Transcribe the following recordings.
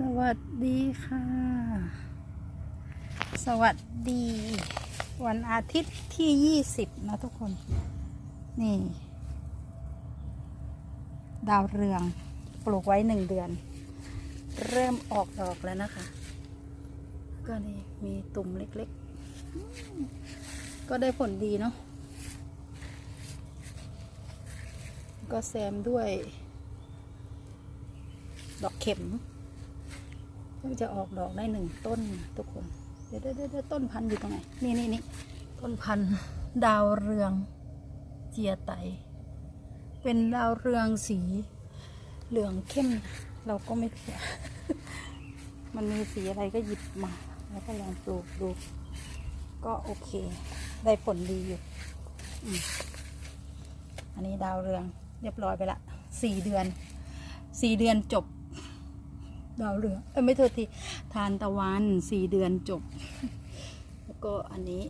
สวัสดีค่ะ สวัสดี วันอาทิตย์ที่20นะทุกคน นี่ ดาวเรืองปลูกไว้หนึ่งเดือน เริ่มออกดอกแล้วนะคะ ก็นี่มีตุ่มเล็กๆ ก็ได้ผลดีเนาะก็แซมด้วย ดอกเข็ม ก็จะออกดอกได้หนึ่งต้นทุกคนเดี๋ยวเดี๋ยวเดี๋ยวต้นพันธุ์อยู่ตรงไหน นี่นี่นี่ต้นพันธุ์ดาวเรืองเจียไต เป็นดาวเรืองสีเหลืองเข้ม เราก็ไม่รู้มันมีสีอะไรก็หยิบมา แล้วก็ลองปลูกดู ก็โอเค ได้ผลดีอยู่อันนี้ดาวเรืองเรียบร้อยไปละสี่เดือนสี่เดือนจบ ดาวเรืองเอ้ไม่โทษทีทานตะวันสี่เดือนจบ แล้วก็อันนี้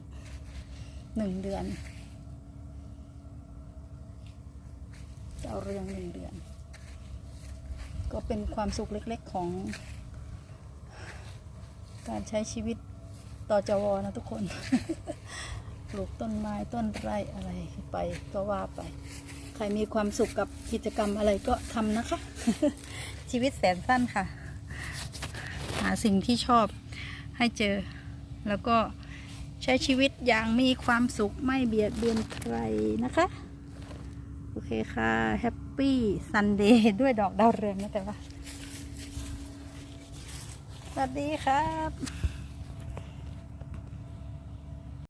หนึ่งเดือนดาวเรืองหนึ่งเดือน ก็เป็นความสุขเล็กๆของ การใช้ชีวิตต่อจวนะทุกคน ปลูกต้นไม้ต้นไร่อะไรไปก็ว่าไป ใครมีความสุขกับกิจกรรมอะไรก็ทำนะคะ ชีวิตแสนสั้นค่ะาสิ่งที่ชอบให้เจอ แล้วก็ใช้ชีวิตอย่างมีความสุขไม่เบียดเบียนใครนะคะ โอเคค่ะแฮปปี้ซันเดย์ด้วยดอกดาวเรืองนะแต่ว่าสวัสดีครับ